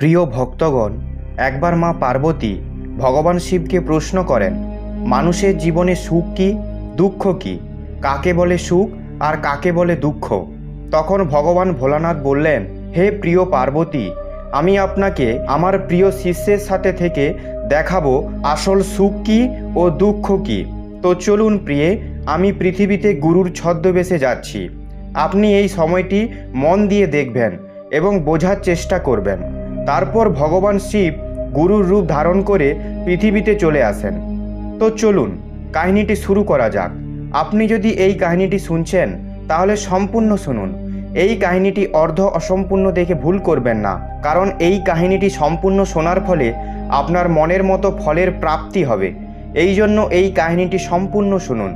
প্রিয় ভক্তগণ, একবার মা পার্বতী ভগবান শিবকে প্রশ্ন করেন, মানুষের জীবনে সুখ কি, দুঃখ কি? কাকে বলে সুখ আর কাকে বলে দুঃখ? তখন ভগবান ভোলানাথ বললেন, হে প্রিয় পার্বতী, আমি আপনাকে আমার প্রিয় শিষ্যের সাথে থেকে দেখাবো আসল সুখ কি ও দুঃখ কি। তো চলুন প্রিয়ে, আমি পৃথিবীতে গুরুর ছদ্মবেশে যাচ্ছি। আপনি এই সময়টি মন দিয়ে দেখবেন এবং বোঝার চেষ্টা করবেন। তারপর ভগবান শিব গুরুর রূপ ধারণ করে পৃথিবীতে চলে আসেন। তো চলুন, কাহিনীটি শুরু করা যাক। আপনি যদি এই কাহিনীটি শুনছেন, তাহলে সম্পূর্ণ শুনুন। এই কাহিনীটি অর্ধ অসম্পূর্ণ দেখে ভুল করবেন না, কারণ এই কাহিনীটি সম্পূর্ণ শোনার ফলে আপনার মনের মতো ফলের প্রাপ্তি হবে। এই জন্য এই কাহিনীটি সম্পূর্ণ শুনুন।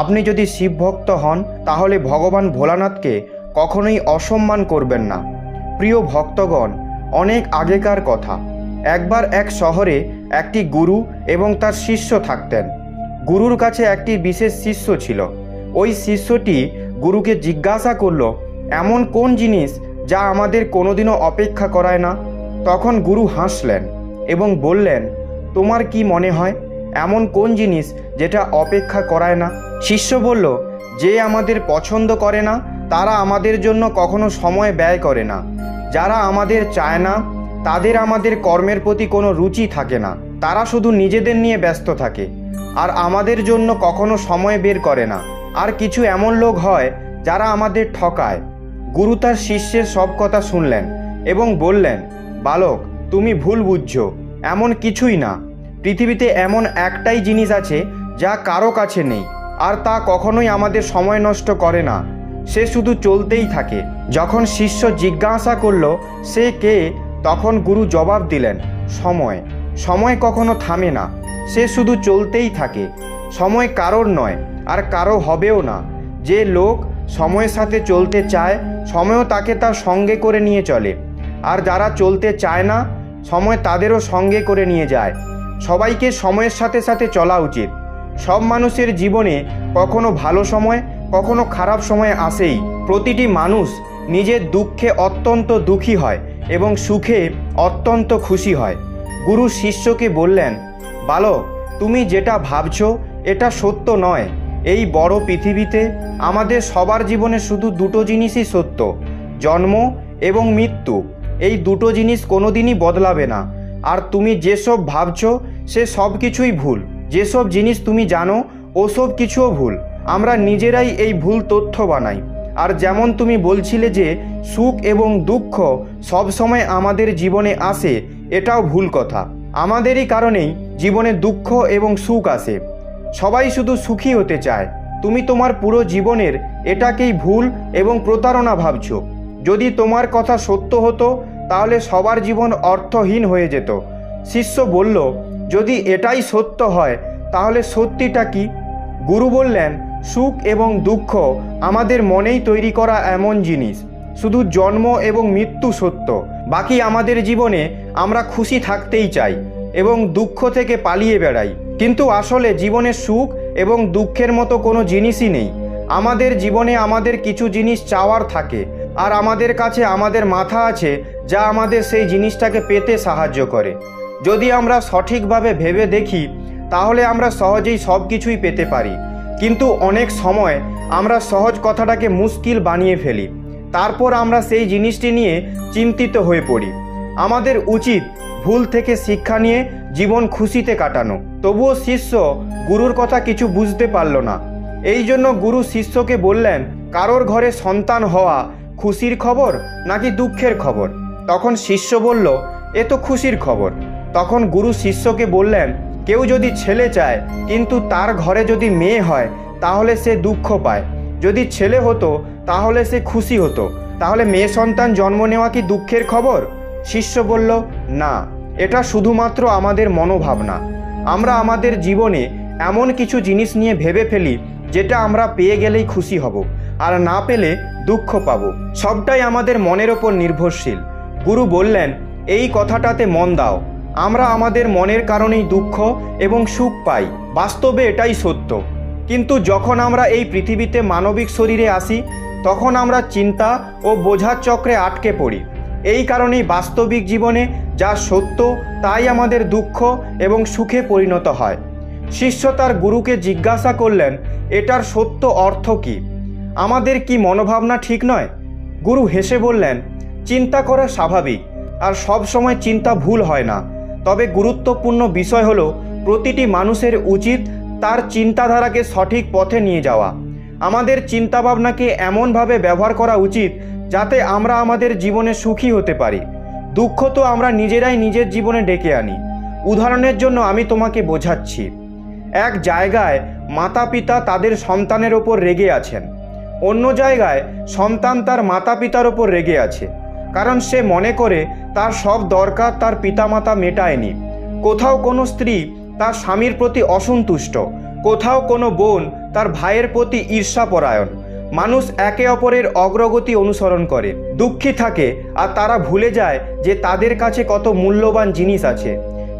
আপনি যদি শিবভক্ত হন, তাহলে ভগবান ভোলানাথকে কখনোই অসম্মান করবেন না। প্রিয় ভক্তগণ অনেক আগেকার কথা। একবার এক শহরে একটি গুরু এবং তার শিষ্য থাকতেন। গুরুর কাছে একটি বিশেষ শিষ্য ছিল। ওই শিষ্যটি গুরুকে জিজ্ঞাসা করল, এমন কোন জিনিস যা আমাদের কোনোদিনও অপেক্ষা করায় না? তখন গুরু হাসলেন এবং বললেন, তোমার কি মনে হয় এমন কোন জিনিস যেটা অপেক্ষা করায় না? শিষ্য বলল, যে আমাদের পছন্দ করে না, তারা আমাদের জন্য কখনো সময় ব্যয় করে না। যারা আমাদের চায় না, তাদের আমাদের কর্মের প্রতি কোনো রুচি থাকে না। তারা শুধু নিজেদের নিয়ে ব্যস্ত থাকে। আর আমাদের জন্য কখনো সময় বের করে না। আর কিছু এমন লোক হয়, যারা আমাদের ঠকায়। গুরু তার শিষ্যের সব কথা শুনলেন এবং বললেন, বালক, তুমি ভুল বুঝছ। এমন কিছুই না। পৃথিবীতে এমন একটাই জিনিস আছে, যা কারও কাছে নেই। আর তা কখনোই আমাদের সময় নষ্ট করে না। সে শুধু চলতেই থাকে। যখন শিষ্য জিজ্ঞাসা করল, সে কে? তখন গুরু জবাব দিলেন, সময়। সময় কখনো থামে না। সে শুধু চলতেই থাকে। সময় কারোর নয়, আর কারও হবেও না। যে লোক সময়ের সাথে চলতে চায়, সময়ও তাকে তার সঙ্গে করে নিয়ে চলে। আর যারা চলতে চায় না, সময় তাদেরও সঙ্গে করে নিয়ে যায়। সবাইকে সময়ের সাথে সাথে চলা উচিত। সব মানুষের জীবনে কখনো ভালো সময় কখনো খারাপ সময় আসেই প্রতিটি মানুষ নিজের দুঃখে অত্যন্ত দুঃখী হয় এবং সুখে অত্যন্ত খুশি হয়। গুরু শিষ্যকে বললেন, বালক, তুমি যেটা ভাবছ, এটা সত্য নয়। এই বড় পৃথিবীতে আমাদের সবার জীবনে শুধু দুটো জিনিসই সত্য, জন্ম এবং মৃত্যু। এই দুটো জিনিস কোনোদিনই বদলাবে না। আর তুমি যেসব ভাবছ, সে সব কিছুই ভুল। যেসব জিনিস তুমি জানো, ওসব কিছুও ভুল। আমরা নিজেরাই এই ভুল তথ্য বানাই। আর যেমন তুমি বলছিলে যে, সুখ এবং দুঃখ সবসময় আমাদের জীবনে আসে, এটাও ভুল কথা। আমাদেরই কারণেই জীবনে দুঃখ এবং সুখ আসে। সবাই শুধু সুখী হতে চায়। তুমি তোমার পুরো জীবনের এটাকেই ভুল এবং প্রতারণা ভাবছ। যদি তোমার কথা সত্য হতো, তাহলে সবার জীবন অর্থহীন হয়ে যেত। শিষ্য বলল, যদি এটাই সত্য হয়, তাহলে সত্যিটা কি? গুরু বললেন সুখ এবং দুঃখ আমাদের মনেই তৈরি করা এমন জিনিস। শুধু জন্ম এবং মৃত্যু সত্য, বাকি আমাদের জীবনে আমরা খুশি থাকতেই চাই এবং দুঃখ থেকে পালিয়ে বেড়াই। কিন্তু আসলে জীবনে সুখ এবং দুঃখের মতো কোনো জিনিসই নেই। আমাদের জীবনে আমাদের কিছু জিনিস চাওয়ার থাকে আর আমাদের কাছে আমাদের মাথা আছে যা আমাদের সেই জিনিসটাকে পেতে সাহায্য করে। যদি আমরা সঠিকভাবে ভেবে দেখি, তাহলে আমরা সহজেই সব কিছুই পেতে পারি। কিন্তু অনেক সময় আমরা সহজ কথাটাকে মুশকিল বানিয়ে ফেলি। তারপর আমরা সেই জিনিসটি নিয়ে চিন্তিত হয়ে পড়ি। আমাদের উচিত ভুল থেকে শিক্ষা নিয়ে জীবন খুশিতে কাটানো। তবুও শিষ্য গুরুর কথা কিছু বুঝতে পারল না। এই জন্য গুরু শিষ্যকে বললেন, কারোর ঘরে সন্তান হওয়া খুশির খবর নাকি দুঃখের খবর? তখন শিষ্য বলল, এ তো খুশির খবর। তখন গুরু শিষ্যকে বললেন কেউ যদি ছেলে চায়, কিন্তু তার ঘরে যদি মেয়ে হয়, তাহলে সে দুঃখ পায়। যদি ছেলে হতো, তাহলে সে খুশি হতো। তাহলে মেয়ে সন্তান জন্ম নেওয়া কি দুঃখের খবর? শিষ্য বলল, না, এটা শুধুমাত্র আমাদের মনোভাবনা। আমরা আমাদের জীবনে এমন কিছু জিনিস নিয়ে ভেবে ফেলি, যেটা আমরা পেয়ে গেলেই খুশি হব, আর না পেলে দুঃখ পাব। সবটাই আমাদের মনের ওপর নির্ভরশীল। গুরু বললেন, এই কথাটাতে মন দাও। আমরা আমাদের মনের কারণেই দুঃখ এবং সুখ পাই। বাস্তবে এটাই সত্য। কিন্তু যখন আমরা এই পৃথিবীতে মানবিক শরীরে আসি, তখন আমরা চিন্তা ও বোঝার চক্রে আটকে পড়ি। এই কারণেই বাস্তবিক জীবনে যা সত্য, তাই আমাদের দুঃখ এবং সুখে পরিণত হয়। শিষ্য তার গুরুকে জিজ্ঞাসা করলেন, এটার সত্য অর্থ কী? আমাদের কি মনোভাবনা ঠিক নয়? গুরু হেসে বললেন, চিন্তা করা স্বাভাবিক, আর সব সময় চিন্তা ভুল হয় না। তবে গুরুত্বপূর্ণ বিষয় হলো, প্রতিটি মানুষের উচিত তার চিন্তাধারাকে সঠিক পথে নিয়ে যাওয়া। আমাদের চিন্তাভাবনাকে এমনভাবে ব্যবহার করা উচিত যাতে আমরা আমাদের জীবনে সুখী হতে পারি। দুঃখ তো আমরা নিজেরাই নিজের জীবনে ডেকে আনি। উদাহরণের জন্য আমি তোমাকে বোঝাচ্ছি। এক জায়গায় মাতা পিতা তাদের সন্তানের ওপর রেগে আছেন। অন্য জায়গায় সন্তান তার মাতা পিতার ওপর রেগে আছে। কারণ সে মনে করে তার সব দরকার তার পিতামাতা মেটায়নি। কোথাও কোনো স্ত্রী তার স্বামীর প্রতি অসন্তুষ্ট, কোথাও কোনো বোন তার ভাইয়ের প্রতি ঈর্ষাপরায়ণ। মানুষ একে অপরের অগ্রগতি অনুসরণ করে, দুঃখী থাকে আর তারা ভুলে যায় যে তাদের কাছে কত মূল্যবান জিনিস আছে।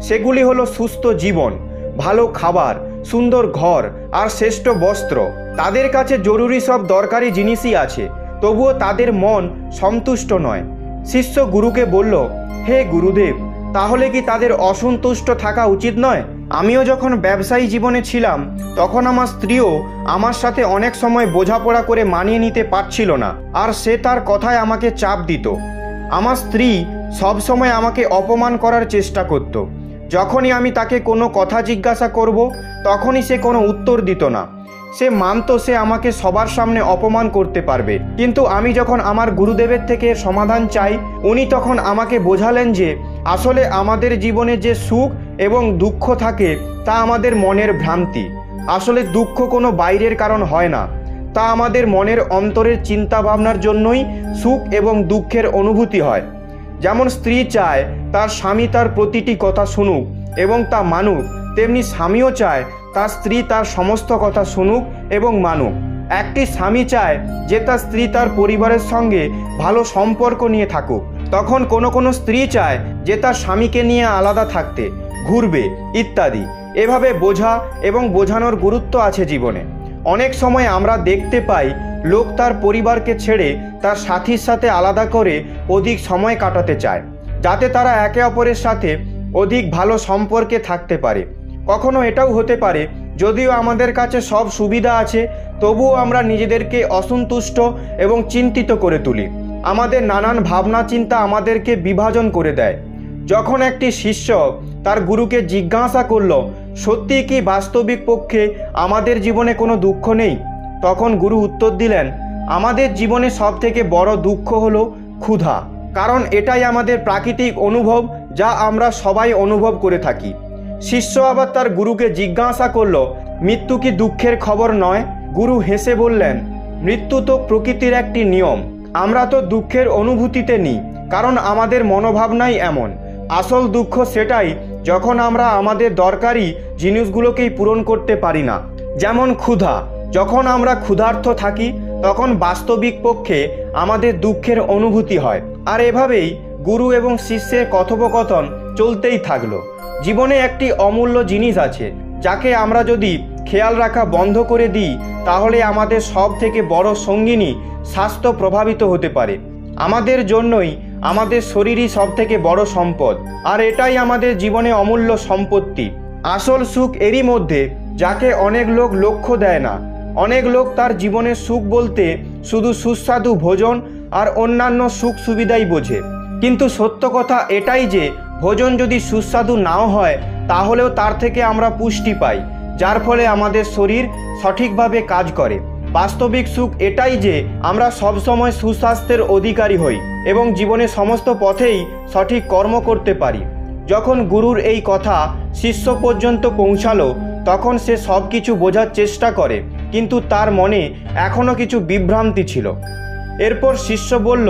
সেগুলি হলো সুস্থ জীবন, ভালো খাবার, সুন্দর ঘর আর শ্রেষ্ঠ বস্ত্র। তাদের কাছে জরুরি সব দরকারি জিনিসই আছে, তবুও তাদের মন সন্তুষ্ট নয়। শিষ্য গুরুকে বলল, হে গুরুদেব, তাহলে কি তাদের অসন্তুষ্ট থাকা উচিত নয়? আমিও যখন ব্যবসায়ী জীবনে ছিলাম, তখন আমার স্ত্রীও আমার সাথে অনেক সময় বোঝাপড়া করে মানিয়ে নিতে পারছিল না, আর সে তার কথায় আমাকে চাপ দিত। আমার স্ত্রী সবসময় আমাকে অপমান করার চেষ্টা করত। যখনই আমি তাকে কোনো কথা জিজ্ঞাসা করব, তখনই সে কোনো উত্তর দিত না। সে মানতো, সে আমাকে সবার সামনে অপমান করতে পারবে। কিন্তু আমি যখন আমার গুরুদেবের থেকে সমাধান চাই, উনি তখন আমাকে বোঝালেন যে, আসলে আমাদের জীবনে যে সুখ এবং দুঃখ থাকে, তা আমাদের মনের ভ্রান্তি। আসলে দুঃখ কোনো বাইরের কারণ হয় না। তা আমাদের মনের অন্তরের চিন্তা ভাবনার জন্যই সুখ এবং দুঃখের অনুভূতি হয়। যেমন স্ত্রী চায়, তার স্বামী তার প্রতিটি কথা শুনুক এবং তা মানুক, তেমনি স্বামীও চায় তার স্ত্রী তার সমস্ত কথা শুনুক এবং মানুক। একটি স্বামী চায় যে তার স্ত্রী তার পরিবারের সঙ্গে ভালো সম্পর্ক নিয়ে থাকুক। তখন কোনো কোনো স্ত্রী চায় যে তার স্বামীকে নিয়ে আলাদা থাকতে, ঘুরবে ইত্যাদি। এভাবে বোঝা এবং বোঝানোর গুরুত্ব আছে জীবনে। অনেক সময় আমরা দেখতে পাই লোক তার পরিবারকে ছেড়ে তার সাথীর সাথে আলাদা করে অধিক সময় কাটাতে চায়, যাতে তারা একে অপরের সাথে অধিক ভালো সম্পর্কে থাকতে পারে। কখনো এটাও হতে পারে, যদিও আমাদের কাছে সব সুবিধা আছে, তবুও আমরা নিজেদেরকে অসন্তুষ্ট এবং চিন্তিত করে তুলি। আমাদের নানান ভাবনা চিন্তা আমাদেরকে বিভাজন করে দেয়। যখন একটি শিষ্য তার গুরুকে জিজ্ঞাসা করল, সত্যি কি বাস্তবিক পক্ষে আমাদের জীবনে কোনো দুঃখ নেই? তখন গুরু উত্তর দিলেন, আমাদের জীবনে সব থেকে বড় দুঃখ হলো ক্ষুধা, কারণ এটাই আমাদের প্রাকৃতিক অনুভব যা আমরা সবাই অনুভব করে থাকি। শিষ্য আবার তার গুরুকে জিজ্ঞাসা করল, মৃত্যু কি দুঃখের খবর নয়? গুরু হেসে বললেন, মৃত্যু তো প্রকৃতির একটি নিয়ম। আমরা তো দুঃখের অনুভূতিতে নিই কারণ আমাদের মনোভাবনাই এমন। আসল দুঃখ সেটাই যখন আমরা আমাদের দরকারি জিনিসগুলোকেই পূরণ করতে পারি না। যেমন ক্ষুধা, যখন আমরা ক্ষুধার্থ থাকি, তখন বাস্তবিক পক্ষে আমাদের দুঃখের অনুভূতি হয়। আর এভাবেই গুরু এবং শিষ্যের কথোপকথন চলতেই থাকল। জীবনে একটি অমূল্য জিনিস আছে, যাকে আমরা যদি খেয়াল রাখা বন্ধ করে দিই, তাহলে আমাদের সব থেকে বড় সঙ্গিনী স্বাস্থ্য প্রভাবিত হতে পারে। আমাদের জন্যই আমাদের শরীরই সব থেকে বড় সম্পদ, আর এটাই আমাদের জীবনে অমূল্য সম্পত্তি। আসল সুখ এরই মধ্যে, যাকে অনেক লোক লক্ষ্য দেয় না। অনেক লোক তার জীবনের সুখ বলতে শুধু সুস্বাদু ভোজন আর অন্যান্য সুখ সুবিধাই বোঝে। কিন্তু সত্য কথা এটাই যে ভোজন যদি সুস্বাদু নাও হয়, তাহলেও তার থেকে আমরা পুষ্টি পাই, যার ফলে আমাদের শরীর সঠিকভাবে কাজ করে। বাস্তবিক সুখ এটাই যে, আমরা সবসময় সুস্বাস্থ্যের অধিকারী হই এবং জীবনে সমস্ত পথেই সঠিক কর্ম করতে পারি। যখন গুরুর এই কথা শিষ্য পর্যন্ত পৌঁছালো, তখন সে সব কিছু বোঝার চেষ্টা করে, কিন্তু তার মনে এখনও কিছু বিভ্রান্তি ছিল। এরপর শিষ্য বলল,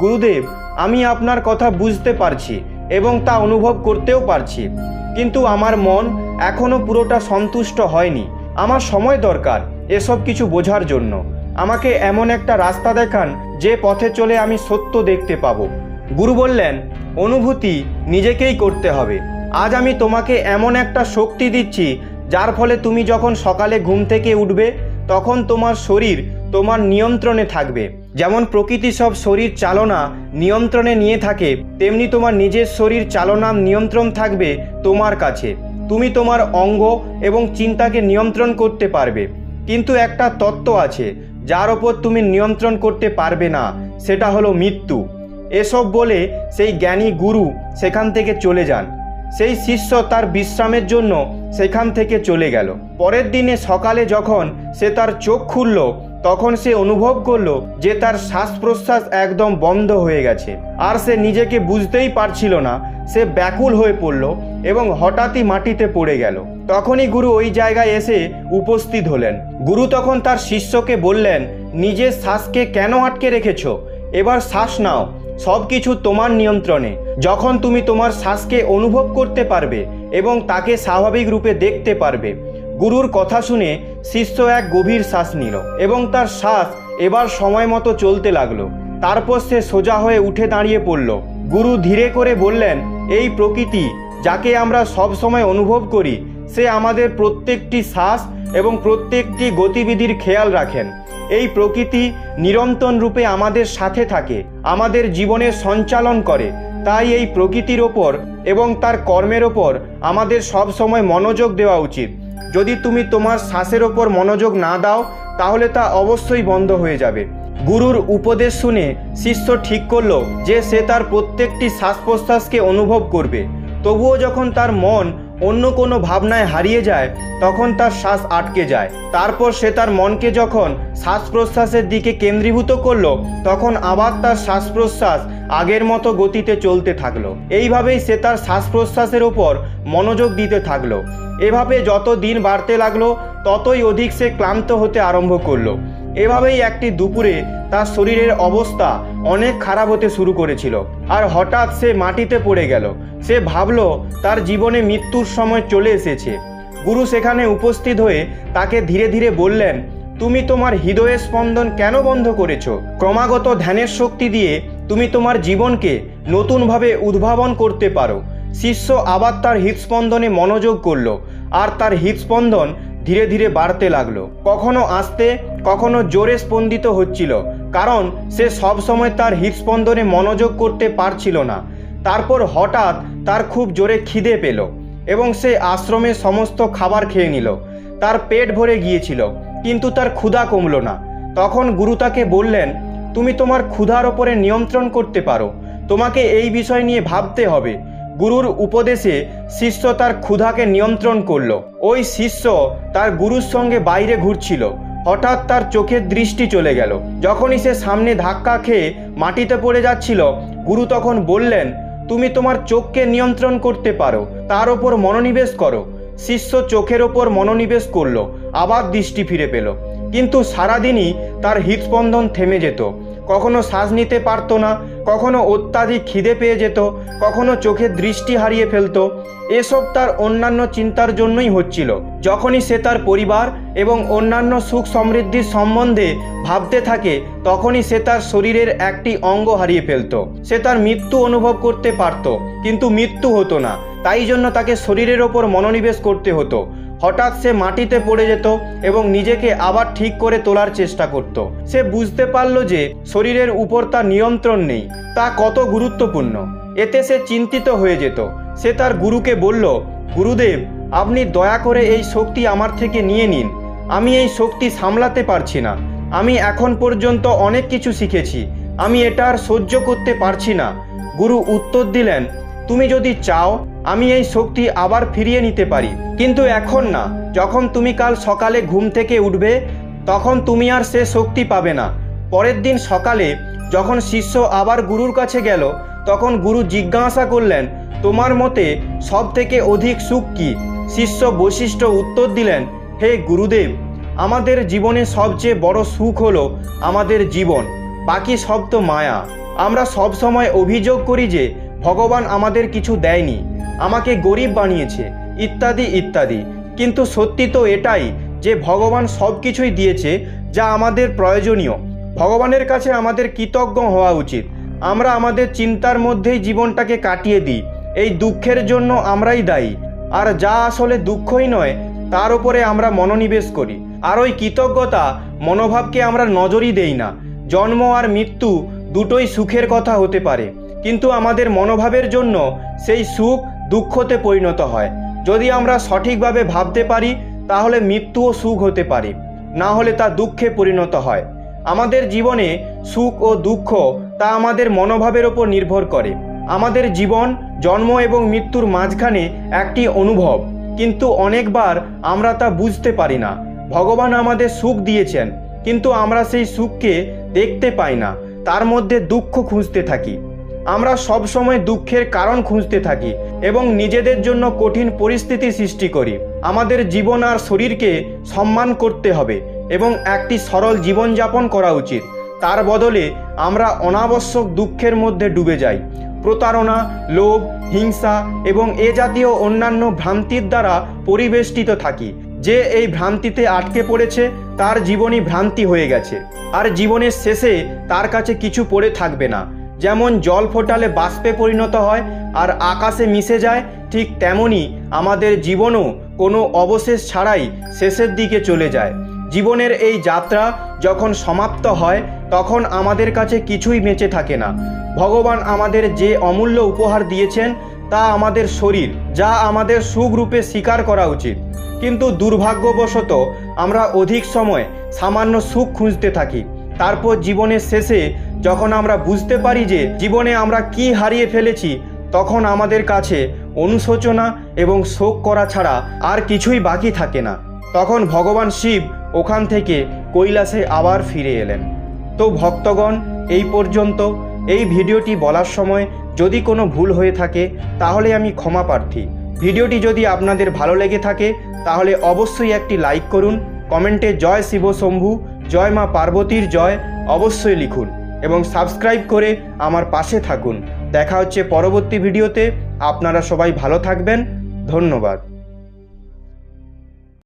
গুরুদেব, আমি আপনার কথা বুঝতে পারছি এবং তা অনুভব করতেও পারছি। কিন্তু আমার মন এখনও পুরোটা সন্তুষ্ট হয়নি। আমার সময় দরকার এসব কিছু বোঝার জন্য। আমাকে এমন একটা রাস্তা দেখান যে পথে চলে আমি সত্য দেখতে পাবো। গুরু বললেন, অনুভূতি নিজেকেই করতে হবে। আজ আমি তোমাকে এমন একটা শক্তি দিচ্ছি, যার ফলে তুমি যখন সকালে ঘুম থেকে উঠবে, তখন তোমার শরীর তোমার নিয়ন্ত্রণে থাকবে। যেমন প্রকৃতি সব শরীর চালনা নিয়ন্ত্রণে নিয়ে থাকে, তেমনি তোমার নিজের শরীর চালনা নিয়ন্ত্রণ থাকবে তোমার কাছে। তুমি তোমার অঙ্গ এবং চিন্তাকে নিয়ন্ত্রণ করতে পারবে। কিন্তু একটা তত্ত্ব আছে, যার ওপর তুমি নিয়ন্ত্রণ করতে পারবে না, সেটা হলো মৃত্যু। এসব বলে সেই জ্ঞানী গুরু সেখান থেকে চলে যান। সেই শিষ্য তার বিশ্রামের জন্য সেখান থেকে চলে গেল। পরের দিনে সকালে যখন সে তার চোখ খুলল তখন সে অনুভব করল যে তার শ্বাস প্রশ্বাস একদম বন্ধ হয়ে গেছে। আর সে নিজেকে বুঝতেই পারছিল না, সে ব্যাকুল হয়ে পড়ল এবং হঠাৎই মাটিতে পড়ে গেল। তখনই গুরু ওই জায়গায় এসে উপস্থিত হলেন। গুরু তখন তার শিষ্যকে বললেন নিজের শ্বাসকে কেন আটকে রেখেছ? এবার শ্বাস নাও। সব কিছু তোমার নিয়ন্ত্রণে। যখন তুমি তোমার শ্বাসকে অনুভব করতে পারবে এবং তাকে স্বাভাবিক রূপে দেখতে পারবে গুরুর কথা শুনে শিষ্য এক গভীর শ্বাস নিল এবং তার শ্বাস এবার সময় মতো চলতে লাগল। তারপর সে সোজা হয়ে উঠে দাঁড়িয়ে পড়ল। গুরু ধীরে করে বললেন, এই প্রকৃতি যাকে আমরা সব সময় অনুভব করি, সে আমাদের প্রত্যেকটি শ্বাস এবং প্রত্যেকটি গতিবিধির খেয়াল রাখেন। এই প্রকৃতি নিরন্তর রূপে আমাদের সাথে থাকে, আমাদের জীবনের সঞ্চালন করে। তাই এই প্রকৃতির ওপর এবং তার কর্মের ওপর আমাদের সব সময় মনোযোগ দেওয়া উচিত। যদি তুমি তোমার শ্বাসের ওপর মনোযোগ না দাও, তাহলে তা অবশ্যই বন্ধ হয়ে যাবে। গুরুর উপদেশ শুনে শিষ্য ঠিক করল যে সে তার প্রত্যেকটি শ্বাস প্রশ্বাসকে অনুভব করবে। তবুও যখন তার মন অন্য কোনো ভাবনায় হারিয়ে যায়, তখন তার শ্বাস আটকে যায়। তারপর সে তার মনকে যখন শ্বাস প্রশ্বাসের দিকে কেন্দ্রীভূত করল, তখন আবার তার শ্বাস প্রশ্বাস আগের মতো গতিতে চলতে থাকল। এইভাবেই সে তার শ্বাস প্রশ্বাসের ওপর মনোযোগ দিতে থাকল। এভাবে যত দিন বাড়তে লাগল, ততই অধিক সে ক্লান্ত হতে আরম্ভ করল। এভাবেই একটি দুপুরে তার শরীরের অবস্থা অনেক খারাপ হতে শুরু করেছিল। আর হঠাৎ সে মাটিতে পড়ে গেল। সে ভাবল, তার জীবনে মৃত্যুর সময় চলে এসেছে। গুরু সেখানে উপস্থিত হয়ে তাকে ধীরে ধীরে বললেন, তুমি তোমার হৃদয়ের স্পন্দন কেন বন্ধ করেছ? ক্রমাগত ধ্যানের শক্তি দিয়ে তুমি তোমার জীবনকে নতুনভাবে উদ্ভাবন করতে পারো। শিষ্য আবার তার হৃদস্পন্দনে মনোযোগ করল। আর তার হৃদস্পন্দন ধীরে ধীরে বাড়তে লাগল। কখনো আস্তে, কখনো জোরে স্পন্দিত হচ্ছিল, কারণ সে সব সময় তার হৃদস্পন্দনে মনোযোগ করতে পারছিল না। তারপর হঠাৎ তার খুব জোরে খিদে পেল এবং সে আশ্রমে সমস্ত খাবার খেয়ে নিল। তার পেট ভরে গিয়েছিল, কিন্তু তার ক্ষুধা কমলো না। তখন গুরু তাকে বললেন, তুমি তোমার ক্ষুধার ওপরে নিয়ন্ত্রণ করতে পারো। তোমাকে এই বিষয় নিয়ে ভাবতে হবে। গুরুর উপদেশে শিষ্য তার ক্ষুধাকে নিয়ন্ত্রণ করল। ওই শিষ্য তার গুরুর সঙ্গে বাইরে ঘুরছিল। হঠাৎ তার চোখের দৃষ্টি চলে গেল। যখনই সে সামনে ধাক্কা খেয়ে মাটিতে পড়ে যাচ্ছিল, গুরু তখন বললেন, তুমি তোমার চোখকে নিয়ন্ত্রণ করতে পারো, তার ওপর মনোনিবেশ করো। শিষ্য চোখের ওপর মনোনিবেশ করল, আবার দৃষ্টি ফিরে পেল। কিন্তু সারাদিনই তার হৃদস্পন্দন থেমে যেত। কখনো শ্বাস নিতে পারতো না, কখনো অত্যাধিক খিদে পেয়ে যেত, কখনো চোখের দৃষ্টি হারিয়ে ফেলত। এসব তার অন্যান্য চিন্তার জন্যই হচ্ছিল। যখনই সে তার পরিবার এবং অন্যান্য সুখ সমৃদ্ধির সম্বন্ধে ভাবতে থাকে, তখনই সে তার শরীরের একটি অঙ্গ হারিয়ে ফেলতো। সে তার মৃত্যু অনুভব করতে পারত, কিন্তু মৃত্যু হতো না। তাই জন্য তাকে শরীরের ওপর মনোনিবেশ করতে হতো। হঠাৎ সে মাটিতে পড়ে যেত এবং নিজেকে আবার ঠিক করে তোলার চেষ্টা করত। সে বুঝতে পারল যে শরীরের উপর তার নিয়ন্ত্রণ নেই, তা কত গুরুত্বপূর্ণ। এতে সে চিন্তিত হয়ে যেত। সে তার গুরুকে বলল, গুরুদেব, আপনি দয়া করে এই শক্তি আমার থেকে নিয়ে নিন। আমি এই শক্তি সামলাতে পারছি না। আমি এখন পর্যন্ত অনেক কিছু শিখেছি। আমি এটা আর সহ্য করতে পারছি না। গুরু উত্তর দিলেন, তুমি যদি চাও আমি এই শক্তি আবার ফিরিয়ে নিতে পারি। কিন্তু এখন না। যখন তুমি কাল সকালে ঘুম থেকে উঠবে, তখন তুমি আর সে শক্তি পাবে না। পরের দিন সকালে যখন শিষ্য আবার গুরুর কাছে গেল, তখন গুরু জিজ্ঞাসা করলেন, তোমার মতে সব থেকে অধিক সুখ কি? শিষ্য বৈশিষ্ট্য উত্তর দিলেন, হে গুরুদেব, আমাদের জীবনে সবচেয়ে বড় সুখ হলো আমাদের জীবন। বাকি সব তো মায়া। আমরা সব সময় অভিযোগ করি যে ভগবান আমাদের কিছু দেয়নি, আমাকে গরিব বানিয়েছে, ইত্যাদি ইত্যাদি। কিন্তু সত্যি তো এটাই যে ভগবান সব কিছুই দিয়েছে যা আমাদের প্রয়োজনীয়। ভগবানের কাছে আমাদের কৃতজ্ঞ হওয়া উচিত। আমরা আমাদের চিন্তার মধ্যেই জীবনটাকে কাটিয়ে দিই। এই দুঃখের জন্য আমরাই দায়ী। আর যা আসলে দুঃখই নয়, তার উপরে আমরা মনোনিবেশ করি। আর ওই কৃতজ্ঞতা, মনোভাবকে আমরা নজরই দেই না। জন্ম আর মৃত্যু দুটোই সুখের কথা হতে পারে। কিন্তু আমাদের মনোভাবের জন্য সেই সুখ দুঃখতে পরিণত হয়। যদি আমরা সঠিকভাবে ভাবতে পারি, তাহলে মৃত্যুও সুখ হতে পারে। না হলে তা দুঃখে পরিণত হয়। আমাদের জীবনে সুখ ও দুঃখ তা আমাদের মনোভাবের ওপর নির্ভর করে। আমাদের জীবন, জন্ম এবং মৃত্যুর মাঝখানে একটি অনুভব। কিন্তু অনেকবার আমরা তা বুঝতে পারি না। ভগবান আমাদের সুখ দিয়েছেন, কিন্তু আমরা সেই সুখকে দেখতে পাই না। তার মধ্যে দুঃখ খুঁজতে থাকি। আমরা সব সময় দুঃখের কারণ খুঁজতে থাকি এবং নিজেদের জন্য কঠিন পরিস্থিতি সৃষ্টি করি। আমাদের জীবন আর শরীরকে সম্মান করতে হবে এবং একটি সরল জীবনযাপন করা উচিত। তার বদলে আমরা অনাবশ্যক দুঃখের মধ্যে ডুবে যাই। প্রতারণা, লোভ, হিংসা এবং এ জাতীয় অন্যান্য ভ্রান্তির দ্বারা পরিবেষ্টিত থাকি। যে এই ভ্রান্তিতে আটকে পড়েছে, তার জীবনই ভ্রান্তি হয়ে গেছে। আর জীবনের শেষে তার কাছে কিছু পড়ে থাকবে না। যেমন জল ফোটালে বাষ্পে পরিণত হয় আর আকাশে মিশে যায়, ঠিক তেমনই আমাদের জীবনও কোনো অবশেষ ছাড়াই শেষের দিকে চলে যায়। জীবনের এই যাত্রা যখন সমাপ্ত হয়, তখন আমাদের কাছে কিছুই বেঁচে থাকে না। ভগবান আমাদের যে অমূল্য উপহার দিয়েছেন, তা আমাদের শরীর, যা আমাদের সুখরূপে স্বীকার করা উচিত। কিন্তু দুর্ভাগ্যবশত আমরা অধিক সময় সামান্য সুখ খুঁজতে থাকি। তারপর জীবনের শেষে যখন আমরা বুঝতে পারি যে জীবনে আমরা কি হারিয়ে ফেলেছি, তখন আমাদের কাছে অনুশোচনা এবং শোক করা ছাড়া আর কিছুই বাকি থাকে না। তখন ভগবান শিব ওখান থেকে কৈলাসে আবার ফিরে এলেন। তো ভক্তগণ, এই পর্যন্ত। এই ভিডিওটি বলার সময় যদি কোনো ভুল হয়ে থাকে, তাহলে আমি ক্ষমা প্রার্থী। ভিডিওটি যদি আপনাদের ভালো লেগে থাকে, তাহলে অবশ্যই একটি লাইক করুন। কমেন্টে জয় শিব শম্ভু, জয় মা পার্বতীর জয় অবশ্যই লিখুন। এবং সাবস্ক্রাইব করে আমার পাশে থাকুন। দেখা হচ্ছে পরবর্তী ভিডিওতে। আপনারা সবাই ভালো থাকবেন। ধন্যবাদ।